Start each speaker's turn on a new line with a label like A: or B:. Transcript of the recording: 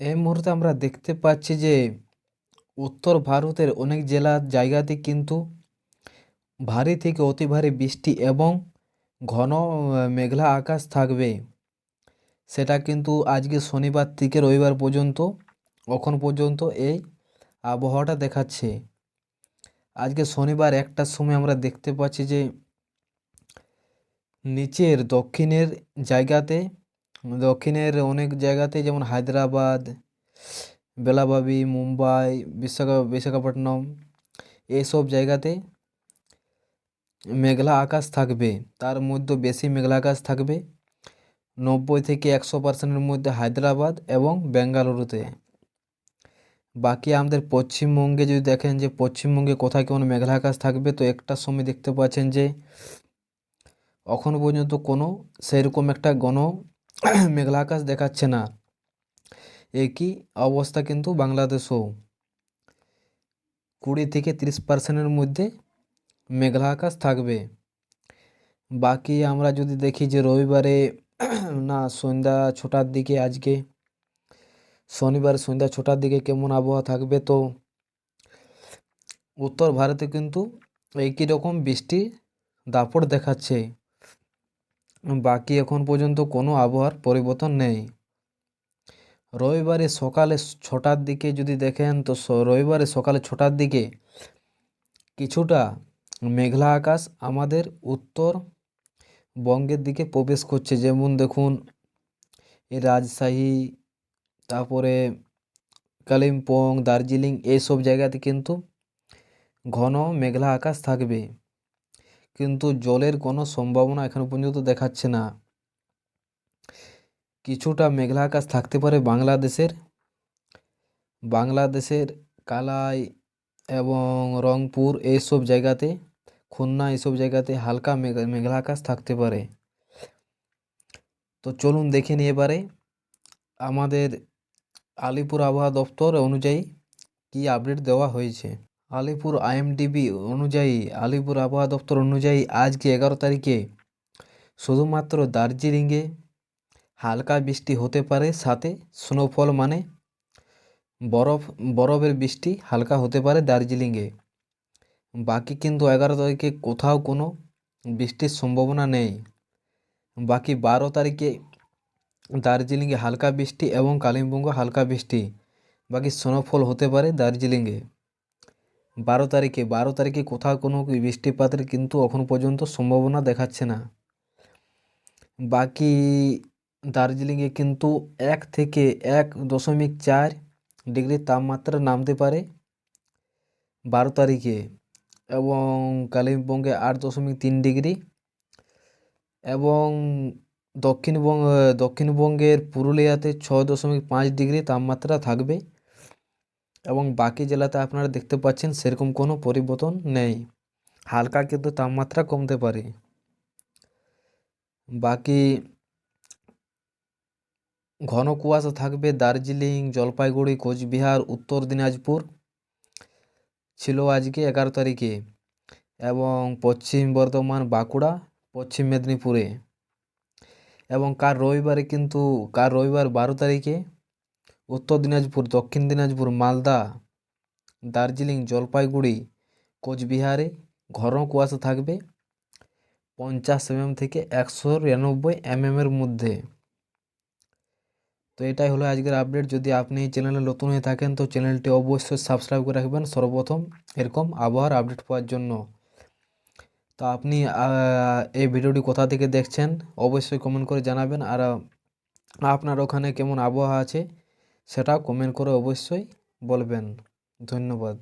A: এই মুহূর্তে আমরা দেখতে পাচ্ছি যে উত্তর ভারতের অনেক জেলার জায়গাতে কিন্তু ভারী থেকে অতি ভারী বৃষ্টি এবং ঘন মেঘলা আকাশ থাকবে। সেটা কিন্তু আজকে শনিবার থেকে রবিবার পর্যন্ত, এখন পর্যন্ত এই আবহাওয়াটা দেখাচ্ছে। আজকে শনিবার একটার সময় আমরা দেখতে পাচ্ছি যে নিচের, দক্ষিণের জায়গাতে দক্ষিণের অনেক জায়গাতে যেমন হায়দ্রাবাদ বেলাবাবি মুম্বাই, বিশাখা, বিশাখাপট্টনম এইসব জায়গাতে মেঘলা আকাশ থাকবে। তার মধ্যে বেশি মেঘলা আকাশ থাকবে। নব্বই থেকে একশো পার্সেন্টের মধ্যে হায়দ্রাবাদ এবং বেঙ্গালুরুতে। বাকি আমাদের পশ্চিমবঙ্গে যদি দেখেন যে পশ্চিমবঙ্গে কোথায় কেমন মেঘলা আকাশ থাকবে, তো একটা সময় দেখতে পাচ্ছেন যে, এখন পর্যন্ত কোনো সেরকম একটা ঘন মেঘলা আকাশ দেখাচ্ছে না। একই অবস্থা কিন্তু বাংলাদেশও। কুড়ি থেকে তিরিশ পার্সেন্টের মধ্যে মেঘলা আকাশ থাকবে। বাকি আমরা যদি দেখি যে রবিবারে না, সন্ধ্যা ছটার দিকে আজকে, শনিবার সন্ধ্যা ছটার দিকে কেমন আবহাওয়া থাকবে তো? উত্তর ভারতে কিন্তু একই রকম বৃষ্টি দাপট দেখাচ্ছে। বাকি এখন পর্যন্ত কোনো আবহাওয়ার পরিবর্তন নেই। রবিবারে সকালে ছটার দিকে যদি দেখেন, তো রবিবারে সকালে ছটার দিকে কিছুটা মেঘলা আকাশ আমাদের উত্তর বঙ্গের দিকে প্রবেশ করছে। যেমন দেখুন রাজশাহী, তারপরে কালিম্পং, দার্জিলিং এইসব জায়গাতে কিন্তু ঘন মেঘলা আকাশ থাকবে। কিন্তু জলের কোনো সম্ভাবনা এখনও পর্যন্ত দেখাচ্ছে না। কিছুটা মেঘলা আকাশ থাকতে পারে বাংলাদেশের। বাংলাদেশের কালাই এবং রংপুর এইসব জায়গাতে, খুলনা এইসব জায়গাতে হালকা মেঘ- মেঘলা আকাশ থাকতে পারে। তো চলুন দেখে নিই এবারে আমাদের আলিপুর আবহাওয়া দপ্তর অনুযায়ী কি আপডেট দেওয়া হয়েছে। আলিপুর আইএমডিবি অনুযায়ী, আলিপুর আবহাওয়া দপ্তর অনুযায়ী আজকে এগারো তারিখে শুধুমাত্র দার্জিলিংয়ে হালকা বৃষ্টি হতে পারে, সাথে স্নোফল মানে বরফ, বরফের বৃষ্টি হালকা হতে পারে দার্জিলিংয়ে। বাকি কিন্তু এগারো তারিখে কোথাও কোনো বৃষ্টির সম্ভাবনা নেই। বাকি বারো তারিখে দার্জিলিংয়ে হালকা বৃষ্টি এবং কালিম্পংয়ে হালকা বৃষ্টি। বাকি স্নোফল হতে পারে দার্জিলিংয়ে। বারো তারিখে বারো তারিখে কোথাও কোনো বৃষ্টিপাতের কিন্তু এখন পর্যন্ত সম্ভাবনা দেখাচ্ছে না। বাকি দার্জিলিংয়ে কিন্তু এক থেকে এক দশমিক চার ডিগ্রি তাপমাত্রা নামতে পারে বারো তারিখে এবং কালিম্পংয়ে আট দশমিক তিন ডিগ্রি এবং দক্ষিণবঙ্গ, দক্ষিণবঙ্গের পুরুলিয়াতে ছয় দশমিক পাঁচ ডিগ্রি তাপমাত্রা থাকবে। এবং বাকি জেলাতে আপনারা দেখতে পাচ্ছেন সেরকম কোনো পরিবর্তন নেই। হালকা কিন্তু তাপমাত্রা কমতে পারে। বাকি ঘন কুয়াশা থাকবে দার্জিলিং, জলপাইগুড়ি, কোচবিহার, উত্তর দিনাজপুর। ছিল আজকে এগারো তারিখে এবং পশ্চিম বর্ধমান, বাঁকুড়া, পশ্চিম মেদিনীপুরে। এবং কার রবিবারে কিন্তু কার রবিবার বারো তারিখে উত্তর দিনাজপুর, দক্ষিণ দিনাজপুর, মালদা, দার্জিলিং, জলপাইগুড়ি, কোচবিহারে ঘন কুয়াশা থাকবে পঞ্চাশ এমএম থেকে একশো নিরানব্বই এমএমের মধ্যে। তো এটাই হলো আজকের আপডেট যদি আপনি এই চ্যানেলে নতুন হয়ে থাকেন, তো চ্যানেলটি অবশ্যই সাবস্ক্রাইব করে রাখবেন। সর্বপ্রথম এরকম আবহাওয়ার আপডেট পাওয়ার জন্য। তো আপনি এই ভিডিওটি কোথা থেকে দেখছেন, অবশ্যই কমেন্ট করে জানাবেন। আর, আপনার ওখানে কেমন আবহাওয়া আছে সেটাও কমেন্ট করে অবশ্যই বলবেন। ধন্যবাদ।